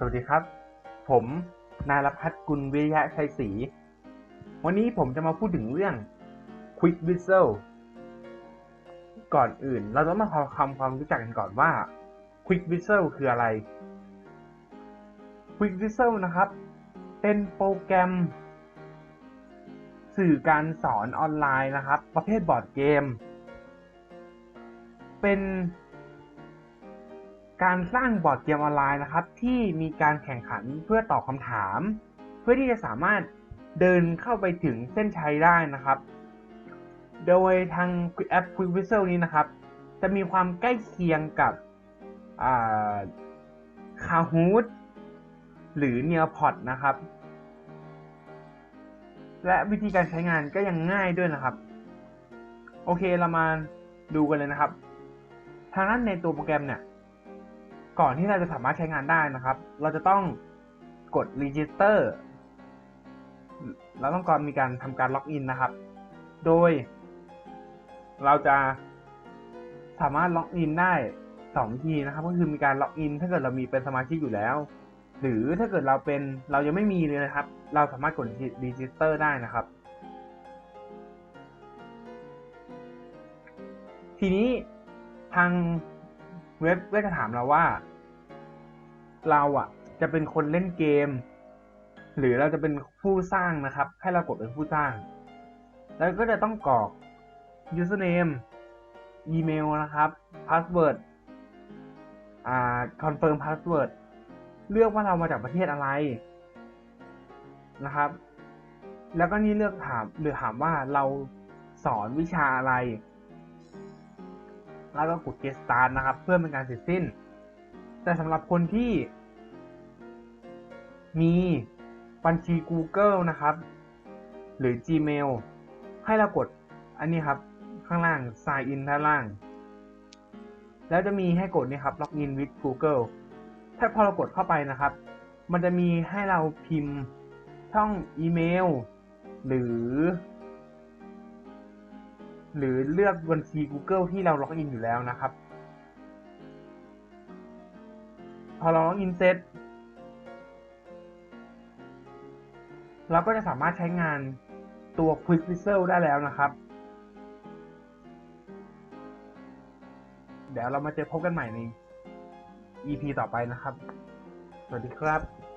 สวัสดีครับ ผมนายรพัฒน์กุลวิริยะชัยศรี วันนี้ผมจะมาพูดถึงเรื่อง Quick Whistle ก่อนอื่น เราต้องมาทำความรู้จักกันก่อนว่า Quick Whistle คืออะไร Quick Whistle นะครับ เป็นโปรแกรม สื่อการสอนออนไลน์นะครับ ประเภทบอร์ดเกม เป็น การสร้างบอร์ดเกมออนไลน์นะครับ ที่มีการแข่งขันเพื่อตอบคำถาม เพื่อที่จะสามารถเดินเข้าไปถึงเส้นชัยได้นะครับ โดยทางแอป Quick Whistle นี้นะครับ จะมีความใกล้เคียงกับคาฮูดหรือ n e a r p o d นะครับ และวิธีการใช้งานก็ยังง่ายด้วยนะครับ โอเคเรามาดูกันเลยนะครับ ทางนั้นในตัวโปรแกรมเนี่ย ก่อนที่เราจะสามารถใช้งานได้นะครับ เราจะต้องกด register แล้วต้องก่อนมีการทำการล็อกอินนะครับ โดย เราจะสามารถล็อกอินได้สองวิธีนะครับ ก็คือมีการล็อกอิน ถ้าเกิดเรามีเป็นสมาชิกอยู่แล้ว หรือถ้าเกิดเราเป็นเรายังไม่มีเลยนะครับ เราสามารถกด register ได้นะครับ ทีนี้ทาง เว็บก็จะถามเราว่า เราอะ จะเป็นคนเล่นเกม หรือเราจะเป็นผู้สร้างนะครับ ให้เรากดเป็นผู้สร้าง แล้วก็จะต้องกรอก username อีเมลนะครับ password อ่า confirm password เลือกว่าเรามาจากประเทศอะไรนะครับ แล้วก็นี่เลือกถามหรือถามว่าเราสอนวิชาอะไร แล้วก็กด get start นะครับ เพื่อเป็นการเสร็จสิ้น แต่สำหรับคนที่ มีบัญชี Google นะครับ หรือ Gmail ให้เรากดอันนี้ครับ ข้างล่าง sign in ด้านล่าง แล้วจะมีให้กดนี่ครับ login with Google ถ้าพอเรากดเข้าไปนะครับ มันจะมีให้เราพิมพ์ช่องอีเมล หรือ หรือเลือกบัญชี Google ที่เราล็อกอินอยู่แล้วนะครับ พอเราล็อกอินเสร็จเราก็จะสามารถใช้งานตัว Quick Whistle ได้แล้วนะครับ เดี๋ยวเรามาเจอพบกันใหม่ใน EP ต่อไปนะครับ สวัสดีครับ